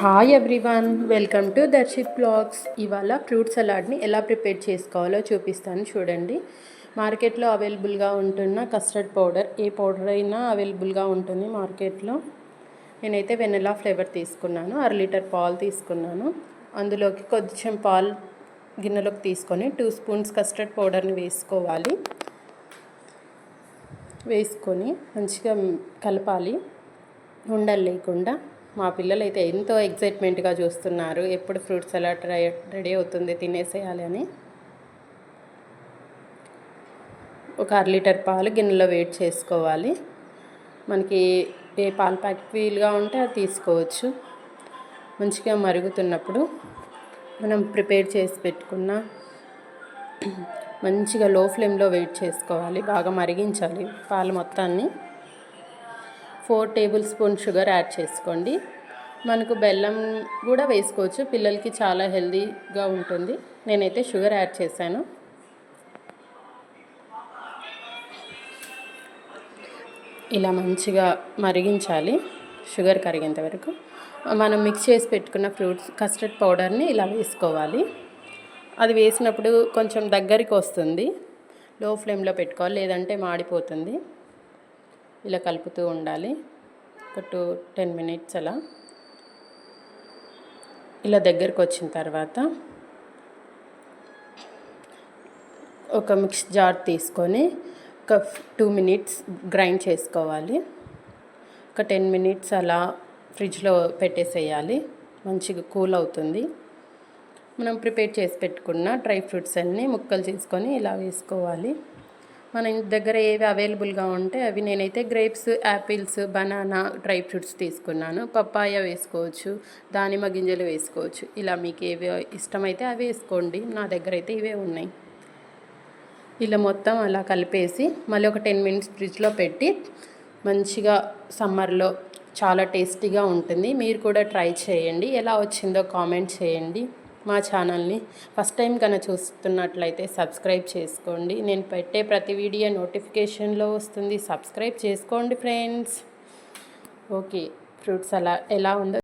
Hi everyone welcome to Darshith blogs ఇవాళ fruit సలాడ్ని ఎలా ప్రిపేర్ చేసుకోవాలో చూపిస్తాను చూడండి. మార్కెట్లో అవైలబుల్గా ఉంటున్న కస్టర్డ్ పౌడర్ ఏ పౌడర్ అయినా అవైలబుల్గా ఉంటుంది మార్కెట్లో. నేనైతే వెనిలా ఫ్లేవర్ తీసుకున్నాను అర లీటర్ పాలు తీసుకున్నాను. అందులోకి కొంచెం పాలు గిన్నెలోకి తీసుకొని టూ స్పూన్స్ కస్టర్డ్ పౌడర్ని వేసుకోవాలి. వేసుకొని మంచిగా కలపాలి. ఉండలు లేకుండా. మా పిల్లలు అయితే ఎంతో ఎగ్జైట్మెంట్గా చూస్తున్నారు. ఎప్పుడు ఫ్రూట్ సలాడ్ రెడీ అవుతుంది తినేసేయాలి అని. ఒక అర లీటర్ పాలు గిన్నెలో వేడి చేసుకోవాలి. మనకి ఏ పాల ప్యాకెట్ వీలుగా ఉంటే అది తీసుకోవచ్చు. మంచిగా మరుగుతున్నప్పుడు మనం ప్రిపేర్ చేసి పెట్టుకున్న మంచిగా లో ఫ్లేమ్లో వెయిట్ చేసుకోవాలి బాగా మరిగించాలి పాలు మొత్తాన్ని. Four tablespoon sugar add చేసుకోండి. మనకు బెల్లం కూడా వేసుకోవచ్చు పిల్లలకి చాలా హెల్దీగా ఉంటుంది. నేనైతే షుగర్ యాడ్ చేశాను. ఇలా మంచిగా మరిగించాలి షుగర్ కరిగేంత వరకు. మనం మిక్స్ చేసి పెట్టుకున్న ఫ్రూట్స్ కస్టర్డ్ పౌడర్ని ఇలా వేసుకోవాలి. అది వేసినప్పుడు కొంచెం దగ్గరికి వస్తుంది. లో ఫ్లేమ్లో పెట్టుకోవాలి. లేదంటే మాడిపోతుంది. ఇలా కలుపుతూ ఉండాలి. ఒక టూ టెన్ మినిట్స్ అలా. ఇలా దగ్గరకు వచ్చిన తర్వాత ఒక మిక్స్ జార్ తీసుకొని ఒక టూ మినిట్స్ గ్రైండ్ చేసుకోవాలి. ఒక టెన్ మినిట్స్ అలా ఫ్రిడ్జ్లో పెట్టేసేయాలి. మంచిగా కూల్ అవుతుంది. మనం ప్రిపేర్ చేసి పెట్టుకున్న డ్రై ఫ్రూట్స్ అన్నీ ముక్కలు చేసుకొని ఇలా వేసుకోవాలి. మన ఇంటి దగ్గర ఏవి అవైలబుల్గా ఉంటే అవి నేనైతే grapes apples banana dry fruits తీసుకున్నాను. పప్పాయ వేసుకోవచ్చు దానిమ్మ గింజలు వేసుకోవచ్చు. ఇలా మీకు ఏవి ఇష్టమైతే అవి వేసుకోండి. నా దగ్గర అయితే ఇవే ఉన్నాయి. ఇలా మొత్తం అలా కలిపేసి మళ్ళీ ఒక టెన్ మినిట్స్ ఫ్రిడ్జ్లో పెట్టి మంచిగా సమ్మర్లో చాలా టేస్టీగా ఉంటుంది. మీరు కూడా ట్రై చేయండి. ఎలా వచ్చిందో కామెంట్ చేయండి. మా ఛానల్ని ఫస్ట్ టైం కనుక చూస్తున్నట్లయితే సబ్స్క్రైబ్ చేసుకోండి. నేను పెట్టే ప్రతి వీడియో నోటిఫికేషన్లో వస్తుంది. సబ్స్క్రైబ్ చేసుకోండి ఫ్రెండ్స్. ఓకే ఫ్రూట్స్ అలా ఎలా ఉందో